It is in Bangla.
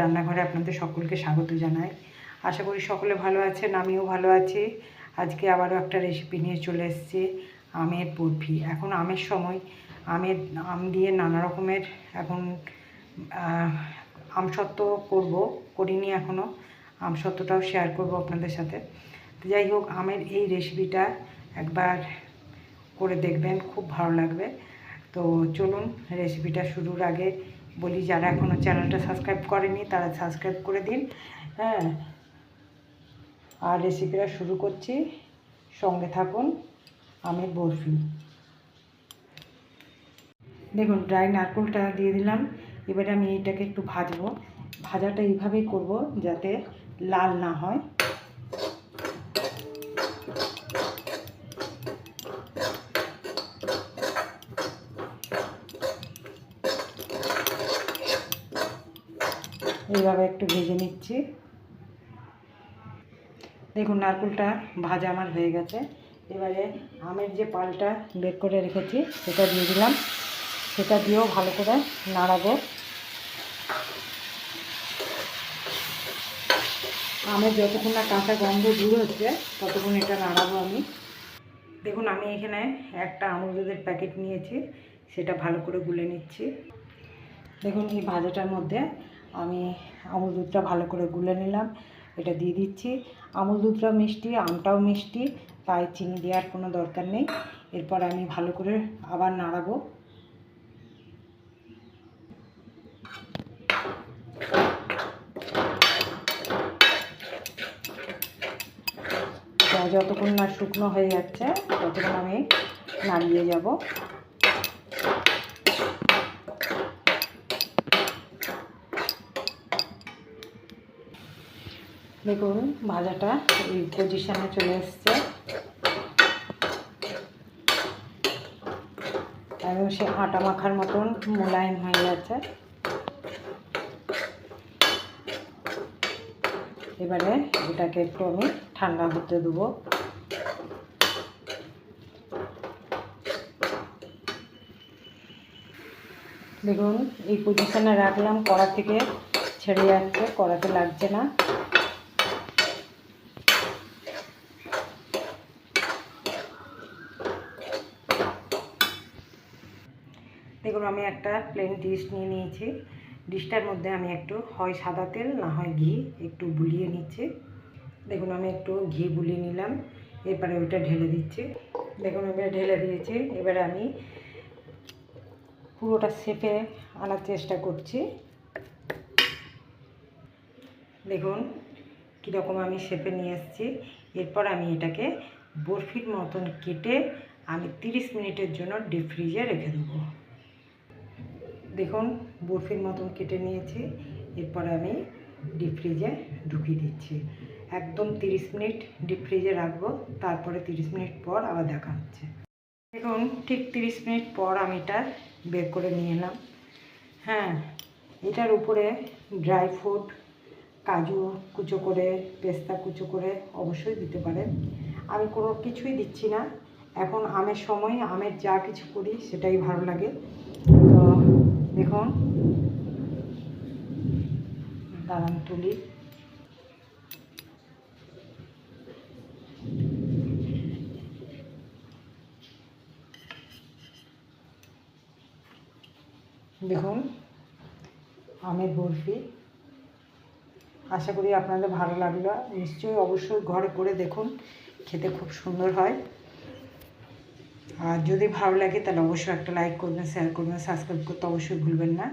রান্নাঘরে আপনাদের সকলকে স্বাগত জানাই। আশা করি সকলে ভালো আছেন, আমিও ভালো আছি। আজকে আবারও একটা রেসিপি নিয়ে চলে এসেছি, আমের বরফি। এখন আমের সময়, আমের আম দিয়ে নানা রকমের এখন আমসত্ত্ব করব, করিনি এখনও আমসত্ত্বটাও শেয়ার করব আপনাদের সাথে। তো যাই হোক, আমের এই রেসিপিটা একবার করে দেখবেন, খুব ভালো লাগবে। তো চলুন রেসিপিটা শুরুর আগে বলি, যারা এখনও চ্যানেলটা সাবস্ক্রাইব করেনি, তারা সাবস্ক্রাইব করে দিন হ্যাঁ। আর রেসিপিটা শুরু করছি। সঙ্গে থাকুন, আমি বরফি। দেখুন, ড্রাই নারকেলটা দিয়ে দিলাম। এবারে আমি এইটাকে একটু ভাজবো। ভাজাটা এইভাবেই করব যাতে লাল না হয়। এইভাবে একটু ভেজে নিচ্ছি। দেখুন, নারকেলটা ভাজা আমার হয়ে গেছে। এবারে আমের যে পালটা বের করে রেখেছি, সেটা দিয়ে দিলাম। সেটা দিয়েও ভালো করে নাড়াবো। আমের যতক্ষণ না কাঁচা গন্ধ দূর হচ্ছে, ততক্ষণ এটা নাড়াবো আমি। দেখুন, আমি এখানে একটা আমুল দুধের প্যাকেট নিয়েছি, সেটা ভালো করে গুলে নিচ্ছি। দেখুন, এই ভাজাটার মধ্যে আমি আমুল দুধটা ভালো করে গুলে নিলাম, এটা দিয়ে দিচ্ছি। আমুল দুধটা মিষ্টি, আমটাও মিষ্টি, তাই চিনি দেওয়ার কোনো দরকার নেই। এরপর আমি ভালো করে আবার নাড়াবো। যতক্ষণ না শুকনো হয়ে যাচ্ছে, ততক্ষণ আমি নাড়িয়ে যাব। দেখুন, ভাজাটা এই পজিশানে চলে এসছে। এবং সে আটা মাখার মতন মোলায়েম হয়ে যাচ্ছে এবারে এটাকে একটু আমি ঠান্ডা হতে দেবো। দেখুন, এই পজিশনে রাখলাম, কড়া থেকে ছেড়ে যাচ্ছে, কড়াতে লাগছে না। দেখুন, আমি একটা প্লেন ডিশ নিয়ে নিয়েছি। ডিশটার মধ্যে আমি একটু হয় সাদা তেল, না হয় ঘি একটু বুলিয়ে নিচ্ছি। দেখুন, আমি একটু ঘি বুলিয়ে নিলাম। এরপরে ওইটা ঢেলে দিচ্ছি। দেখুন, এবারে ঢেলে দিয়েছি। এবারে আমি পুরোটা শেপে আনার চেষ্টা করছি। দেখুন, কীরকম আমি শেপে নিয়ে এসেছি। এরপর আমি এটাকে বরফির মতন কেটে আমি তিরিশ মিনিটের জন্য ডিপ ফ্রিজে রেখে দেবো। দেখুন, বরফির মতন কেটে নিয়েছি। এরপরে আমি ডিপ ফ্রিজে ঢুকিয়ে দিচ্ছি। একদম তিরিশ মিনিট ডিপ ফ্রিজে রাখব, তারপরে তিরিশ মিনিট পর আবার দেখা হচ্ছে। দেখুন, ঠিক তিরিশ মিনিট পর আমি এটা বের করে নিয়ে এলাম। হ্যাঁ এটার উপরে ড্রাই ফ্রুট কাজু কুচো করে, পেস্তা কুচো করে অবশ্যই দিতে পারেন। আমি কোনো কিছুই দিচ্ছি না। এখন আমের সময়, আমের যা কিছু করি, সেটাই ভালো লাগে। তো দেখুন দাঁড়ান তুলি। দেখুন আমের বরফি। আশা করি আপনাদের ভালো লাগল। নিশ্চয়ই অবশ্যই ঘরে করে দেখুন। খেতে খুব সুন্দর হয়। আর যদি ভালো লাগে তাহলে অবশ্যই একটা লাইক করবেন শেয়ার করবেন সাবস্ক্রাইব করতে অবশ্যই ভুলবেন না।